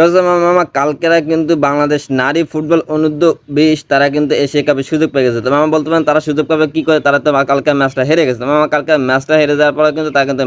কাজে মামা কালকেরা কিন্তু বাংলাদেশ নারী ফুটবল অনূর্ধ্ব বিশ তারা কিন্তু এশিয়া কাপে সুযোগ পেয়ে গেছে। তো মামা বলতে পারেন, তারা সুযোগ পাবে কি করে? তারা তো কালকে ম্যাচটা হেরে গেছে। মামা কালকে ম্যাচটা হেরে যাওয়ার পরে কিন্তু তারা কিন্তু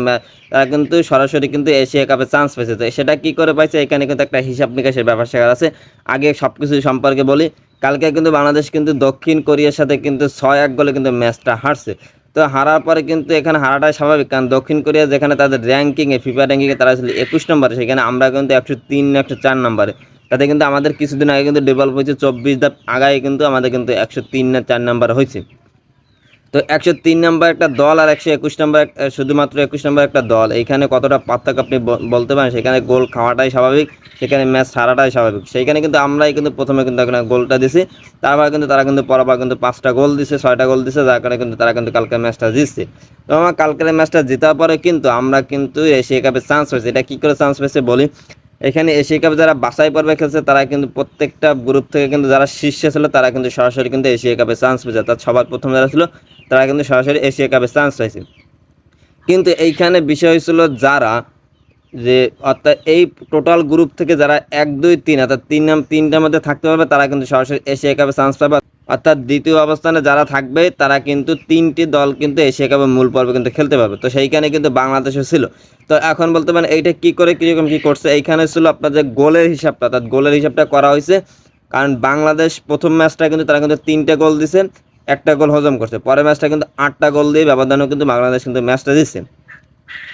তারা কিন্তু সরাসরি কিন্তু এশিয়া কাপে চান্স পেয়েছে। তো সেটা কী করে পাইছে? এখানে কিন্তু একটা হিসাব নিকাশের ব্যাপার শেখার আছে। আগে সব কিছু সম্পর্কে বলি, কালকে কিন্তু বাংলাদেশ কিন্তু দক্ষিণ কোরিয়ার সাথে কিন্তু ছয় এক গোলে কিন্তু ম্যাচটা হারছে। তো হারার পরে কিন্তু এখানে হারাটাই স্বাভাবিক, কারণ দক্ষিণ কোরিয়া যেখানে তাদের র্যাঙ্কিংয়ে ফিফা র্যাঙ্কিংয়ে তারা ছিল একুশ নম্বরে, সেখানে আমরা কিন্তু একশো তিন, একশো চার নম্বরে। তাতে কিন্তু আমাদের কিছুদিন আগে কিন্তু ডেভেলপ হয়েছে, চব্বিশ ধাপ আগায় কিন্তু আমাদের কিন্তু একশো তিন না চার নাম্বার হয়েছে। তো একশো তিন নম্বর একটা দল আর একশো একুশ নম্বর শুধুমাত্র একুশ নম্বর একটা দল। এইখানে কতটা পার্থক্য আপনি বলতে পারেন? সেখানে গোল খাওয়াটাই স্বাভাবিক, সেখানে ম্যাচ সারাটাই স্বাভাবিক। সেইখানে কিন্তু আমরাই কিন্তু প্রথমে কিন্তু এখানে গোলটা দিছি। তারপর কিন্তু তারা কিন্তু পরবার কিন্তু পাঁচটা গোল দিছে, ছয়টা গোল দিছে, যার কারণে কিন্তু তারা কিন্তু কালকে ম্যাচটা জিতছে। তো আমার কালকের ম্যাচটা জেতার পরে কিন্তু আমরা কিন্তু এশিয়া কাপে চান্স পেয়েছি। এটা কী করে চান্স পেয়েছে বলি? এখানে এশিয়া কাপে যারা বাছাই পর্বে খেলছে, তারা কিন্তু প্রত্যেকটা গ্রুপ থেকে কিন্তু যারা শীর্ষে ছিল, তারা কিন্তু সরাসরি কিন্তু এশিয়া কাপে চান্স পেয়েছে। তার সবার প্রথম যারা ছিল, তারা কিন্তু সরাসরি এশিয়া কাপে চান্স পাইছে। কিন্তু এইখানে বিষয় ছিল যারা যে অর্থাৎ এই টোটাল গ্রুপ থেকে যারা এক, দুই, তিন, অর্থাৎ তিন নাম, তিনটার মধ্যে থাকতে পারবে, তারা কিন্তু সরাসরি এশিয়া কাপে চান্স পাবে। অর্থাৎ দ্বিতীয় অবস্থানে যারা থাকবে, তারা কিন্তু তিনটি দল কিন্তু এশিয়া কাপের মূল পর্বে কিন্তু খেলতে পারবে। তো সেইখানে কিন্তু বাংলাদেশও ছিল। তো এখন বলতে পারেন, এইটা কি করে, কীরকম কী করছে? এইখানে ছিল আপনার যে গোলের হিসাবটা, অর্থাৎ গোলের হিসাবটা করা হয়েছে। কারণ বাংলাদেশ প্রথম ম্যাচটা কিন্তু তারা কিন্তু তিনটে গোল দিছে, একটা গোল হজম করছে। পরের ম্যাচটা কিন্তু আটটা গোল দিয়ে ব্যবধানেও কিন্তু বাংলাদেশ কিন্তু ম্যাচটা দিচ্ছে।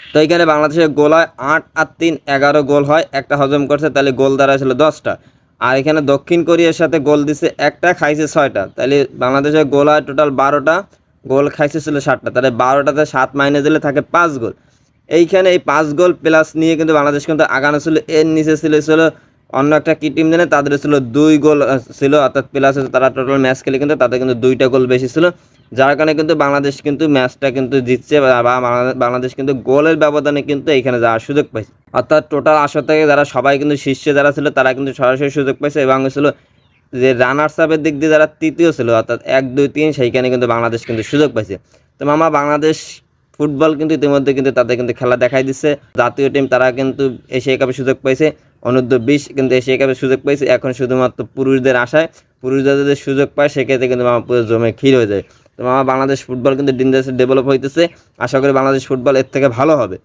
তো এইখানে বাংলাদেশের গোল হয় আট আর তিন, এগারো গোল হয়, একটা হজম করছে, তাহলে গোল দ্বারা ছিল দশটা। আর এখানে দক্ষিণ কোরিয়ার সাথে গোল দিছে একটা, খাইছে ছয়টা। তাহলে বাংলাদেশের গোল হয় টোটাল বারোটা, গোল খাইছে ছিল সাতটা। তাহলে বারোটাতে সাত মাইনে দিলে থাকে পাঁচ গোল। এইখানে এই পাঁচ গোল প্লাস নিয়ে কিন্তু বাংলাদেশ কিন্তু আগানো ছিল, এর নিচে ছিল ছিল অন্য একটা কি টিম জানে? তাদের ছিল দুই গোল ছিল, অর্থাৎ প্লাস তারা টোটাল ম্যাচ খেলে কিন্তু তাদের কিন্তু দুইটা গোল বেশি ছিল। যার কারণে কিন্তু বাংলাদেশ কিন্তু ম্যাচটা কিন্তু জিতছে বা বাংলাদেশ- কিন্তু গোলের ব্যবধানে কিন্তু এখানে যাওয়ার সুযোগ পাইছে। অর্থাৎ টোটাল আসর থেকে যারা সবাই কিন্তু শীর্ষে যারা ছিল, তারা কিন্তু সরাসরি সুযোগ পাইছে এবং ছিল যে রানার্স আপের দিক দিয়ে যারা তৃতীয় ছিল, অর্থাৎ এক, দুই, তিন, সেইখানে কিন্তু বাংলাদেশ কিন্তু সুযোগ পাইছে। তো মামা, বাংলাদেশ ফুটবল কিন্তু ইতিমধ্যে কিন্তু তাদের কিন্তু খেলা দেখাই দিচ্ছে। জাতীয় টিম তারা কিন্তু এশিয়া কাপে সুযোগ পাইছে। অনূর্ধ্ব বিশ কিন্তু এশিয়া কাপে সুযোগ পাইছে। এখন শুধুমাত্র পুরুষদের আশায়। পুরুষদের যদি সুযোগ পায়, সেক্ষেত্রে কিন্তু মামা পুরো জমে ক্ষীর হয়ে যায়। তো মামা, বাংলাদেশ ফুটবল কিন্তু দিন দেশে ডেভেলপ হইতেছে। আশা করি বাংলাদেশ ফুটবল এর থেকে ভালো হবে।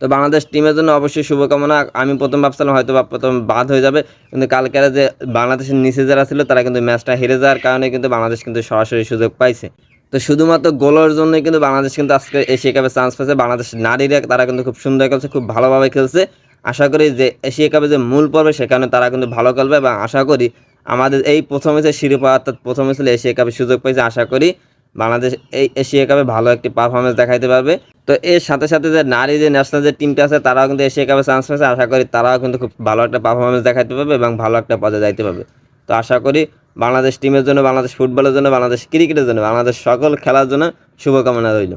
তো বাংলাদেশ টিমের জন্য অবশ্যই শুভকামনা। আমি প্রথম ভাবছিলাম হয়তো বা প্রথম বাদ হয়ে যাবে, কিন্তু কালকের যে বাংলাদেশের নিচে যারা ছিল, তারা কিন্তু ম্যাচটা হেরে যাওয়ার কারণে কিন্তু বাংলাদেশ কিন্তু সরাসরি সুযোগ পাইছে। তো শুধুমাত্র গোলের জন্য কিন্তু বাংলাদেশ কিন্তু আজকে এশিয়া কাপে চান্স পেয়েছে। বাংলাদেশ নারীরা তারা কিন্তু খুব সুন্দর খেলছে, খুব ভালোভাবে খেলছে। আশা করি যে এশিয়া কাপে যে মূল পর্বে, সেখানে তারা কিন্তু ভালো খেলবে এবং আশা করি আমাদের এই প্রথম হয়েছে শিরোপা, অর্থাৎ প্রথম হয়েছিল এশিয়া কাপে সুযোগ পেয়েছে। আশা করি বাংলাদেশ এই এশিয়া কাপে ভালো একটি পারফরমেন্স দেখাইতে পারবে। তো এর সাথে সাথে যে নারী যে ন্যাশনাল যে টিমটা আছে, তারাও কিন্তু এশিয়া কাপে চান্স পেয়েছে। আশা করি তারাও কিন্তু খুব ভালো একটা পারফরমেন্স দেখাইতে পারবে এবং ভালো একটা পর্যায়ে যাইতে পারবে। তো আশা করি বাংলাদেশ টিমের জন্য, বাংলাদেশ ফুটবলের জন্য, বাংলাদেশ ক্রিকেটের জন্য, বাংলাদেশ সকল খেলার জন্য শুভকামনা রইল।